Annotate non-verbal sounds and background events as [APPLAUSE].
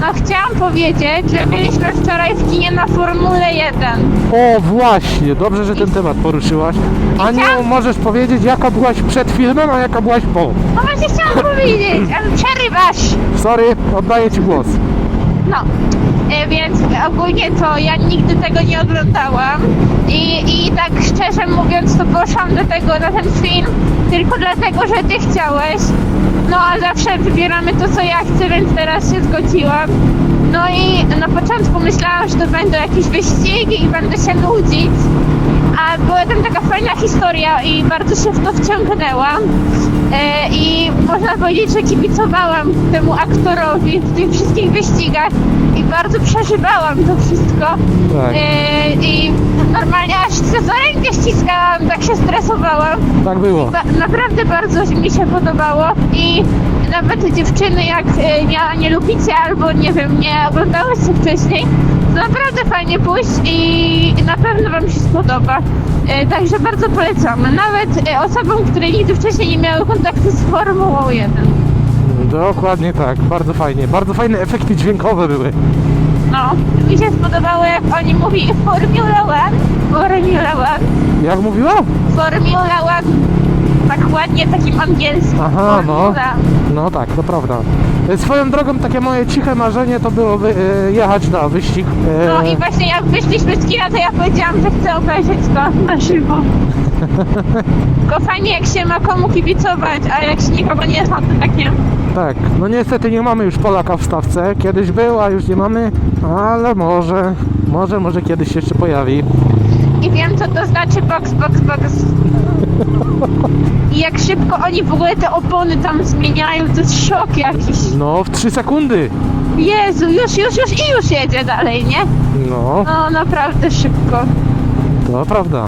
No chciałam powiedzieć, że byliśmy wczoraj w kinie na Formule 1. O, właśnie, dobrze, że ten temat poruszyłaś. Aniu, Chciałam- możesz powiedzieć, jaka byłaś przed filmem, a jaka byłaś po? No właśnie chciałam powiedzieć, ale przerywasz. Sorry, oddaję Ci głos. No, e, więc ogólnie to ja nigdy tego nie oglądałam i, i tak szczerze mówiąc to poszłam do tego na ten film tylko dlatego, że ty chciałeś. No a zawsze wybieramy to, co ja chcę, więc teraz się zgodziłam. No i na początku myślałam, że to będą jakieś wyścigi i będę się nudzić. A była tam taka fajna historia i bardzo się w to wciągnęłam. E, I można powiedzieć, że kibicowałam temu aktorowi w tych wszystkich wyścigach i bardzo przeżywałam to wszystko. Tak. E, I normalnie aż się za rękę ściskałam, tak się stresowałam. Tak było. Ba- naprawdę bardzo mi się podobało i nawet dziewczyny jak e, nie, nie lubicie albo nie wiem, nie oglądałyście wcześniej, to naprawdę fajnie pójść i na pewno Wam się spodoba. E, Także bardzo polecamy. Nawet e, osobom, które nigdy wcześniej nie miały kontaktu z Formułą 1. Dokładnie tak, bardzo fajnie. Bardzo fajne efekty dźwiękowe były. No, mi się spodobało jak oni mówili Formula 1, Formula 1, Jak mówiła? Formula 1. Tak ładnie takim angielskim. Aha, no. No tak, to prawda. E, Swoją drogą takie moje ciche marzenie to było wy, e, jechać na wyścig. E, No i właśnie jak wyszliśmy z kina, to ja powiedziałam, że chcę obejrzeć to na żywo. [LAUGHS] Tylko fajnie jak się ma komu kibicować, a jak się nikogo nie zna, to takie... Tak, no niestety nie mamy już Polaka w stawce. Kiedyś był, a już nie mamy, ale może, może, może kiedyś się jeszcze pojawi. I wiem co to znaczy box, box, box. I jak szybko oni w ogóle te opony tam zmieniają, to jest szok jakiś. No, w 3 sekundy. Jezu, już, już, już i już jedzie dalej, nie? No, No naprawdę szybko. to prawda.